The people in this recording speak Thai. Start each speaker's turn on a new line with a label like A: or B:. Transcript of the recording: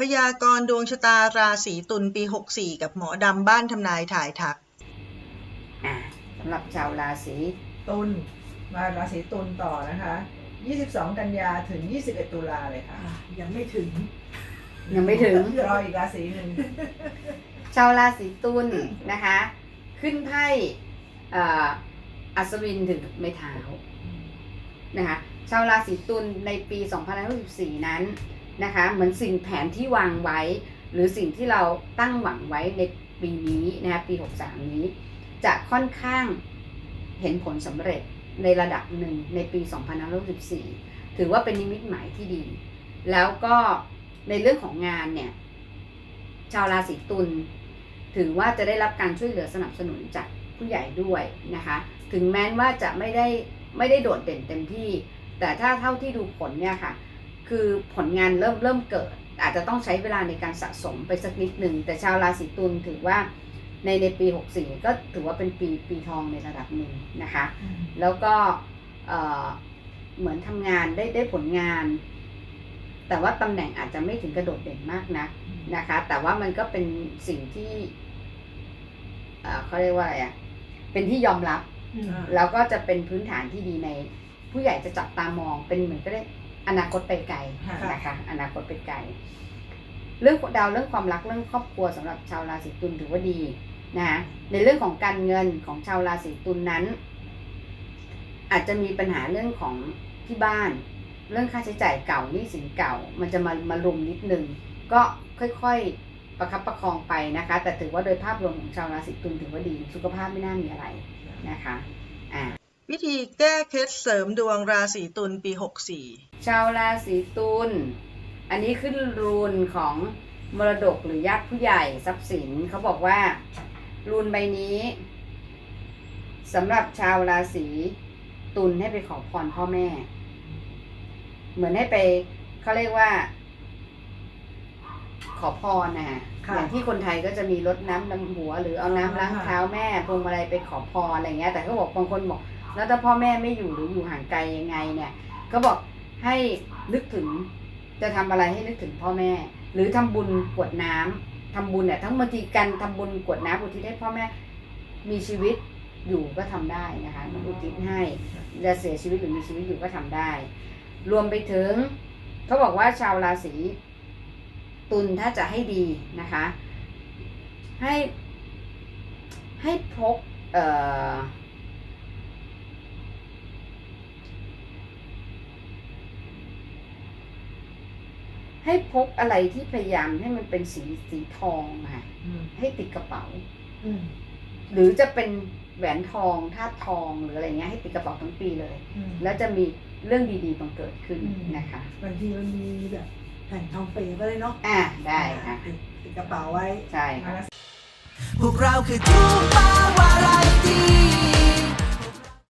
A: พยากรณ์ดวงชะตาราศีตุลปี 64 กับหมอดำบ้านทำนายถ่ายทัก
B: อ่าสำหรับชาวราศี
C: ตุลมาราศีตุลต่อนะคะ 22 กันยาถึง 21 ตุลาเลยค่ะ
D: อะยังไม่ถึง
B: ยังไม่ถึง
C: รออีกราศีหนึ่ง
B: ชาวราศีตุลนะคะ ขึ้นไพ่อ่าอัศวินถึงไม้เท้านะคะ ชาวราศีตุลในปี 2564 นั้น นะคะเหมือนสิ่งแผนที่วางไว้ หรือสิ่งที่เราตั้งหวังไว้ในปีนี้นะคะปี 63 นี้ จะค่อนข้างเห็นผลสำเร็จในระดับหนึ่งในปี 2564 ถือว่าเป็นนิมิตหมายที่ดี แล้วก็ในเรื่องของงานเนี่ย ชาวราศีตุลถือว่าจะได้รับการช่วยเหลือสนับสนุนจากผู้ใหญ่ด้วยนะคะ ถึงแม้ว่าจะไม่ได้ไม่ได้โดดเด่นเต็มที่ แต่ถ้าเท่าที่ดูผลเนี่ยค่ะ คือผลงานเริ่มเริ่มเกิด อาจจะต้องใช้เวลาในการสะสมไปสักนิดหนึ่ง แต่ชาวราศีตุลถือว่าในในปี 64 ก็ถือว่าเป็นปีปีทองในระดับหนึ่งนะคะ แล้วก็เอ่อเหมือนทำงานได้ได้ผลงาน แต่ว่าตำแหน่งอาจจะไม่ถึงกระโดดเด่นมากนะนะคะ แต่ว่ามันก็เป็นสิ่งที่เอ่อเขาเรียกว่าอะไรอะเป็นที่ยอมรับ
D: อืม
B: แล้วก็จะเป็นพื้นฐานที่ดีในผู้ใหญ่จะจับตามองเป็นเหมือนก็ได้ อนาคตไปไกล
C: ค่ะ
B: นะคะ อนาคตไปไกล เรื่องดาวเรื่องความรักเรื่องครอบครัวสำหรับชาวราศีตุลถือว่าดีนะคะในเรื่องของการเงินของชาวราศีตุลนั้น อาจจะมีปัญหาเรื่องของที่บ้าน เรื่องค่าใช้จ่ายเก่าหนี้สินเก่า มันจะมามารุมนิดนึงก็ค่อยๆประคับประคองไปนะคะ แต่ถือว่าโดยภาพรวมของชาวราศีตุลถือว่าดี สุขภาพไม่น่ามีอะไรนะคะ อ่า
A: วิธีแก้เคล็ดเสริมดวงราศีตุลปี 64
B: ชาวราศีตุลอันนี้ขึ้นรูนของมรดกหรือญาติผู้ใหญ่ทรัพย์สินเขาบอกว่ารูนใบนี้สำหรับชาวราศีตุลให้ไปขอพรพ่อแม่ เหมือนให้ไปเขาเรียกว่า ขอพรนะฮะ
D: ค่ะ
B: อย่างที่คนไทยก็จะมีรดน้ำดำหัว หรือเอาน้ำล้างเท้าแม่พวงมาลัยไปขอพรอะไรเงี้ย แต่เขาบอกบางคนบอก แล้วถ้าพ่อแม่ไม่อยู่หรืออยู่ห่างไกลยังไงเนี่ย ก็บอกให้นึกถึงจะทำอะไรให้นึกถึงพ่อแม่ หรือทำบุญกวดน้ำทำบุญเนี่ยทั้งบางทีการทำบุญกวดน้ำอุทิศให้พ่อแม่มีชีวิตอยู่ก็ทำได้นะคะมันอุทิศให้จะเสียชีวิตหรือมีชีวิตอยู่ก็ทำได้ รวมไปถึงเขาบอกว่าชาวราศีตุลถ้าจะให้ดีนะคะ ให้ให้พกเอ่อ ให้พกอะไรที่พยายามให้มันเป็นสีสีทองค่ะ
C: อืม
B: ให้ติดกระเป๋า
D: อืม
B: หรือจะเป็นแหวนทองธาตุทองหรืออะไรเงี้ยให้ติดกระเป๋าทั้งปีเลย
D: อืม
B: แล้วจะมีเรื่องดีๆบังเกิดขึ้น
D: อืม
B: นะคะ
D: บางทีมันมีแบบแผ่นทองเปย์ก็เลยเนาะ
B: อ่าได้ค่ะ
D: ติดติดกระเป๋าไว้
B: ใช่ค่ะ
E: พวกเราคือทูปาวาไรตี้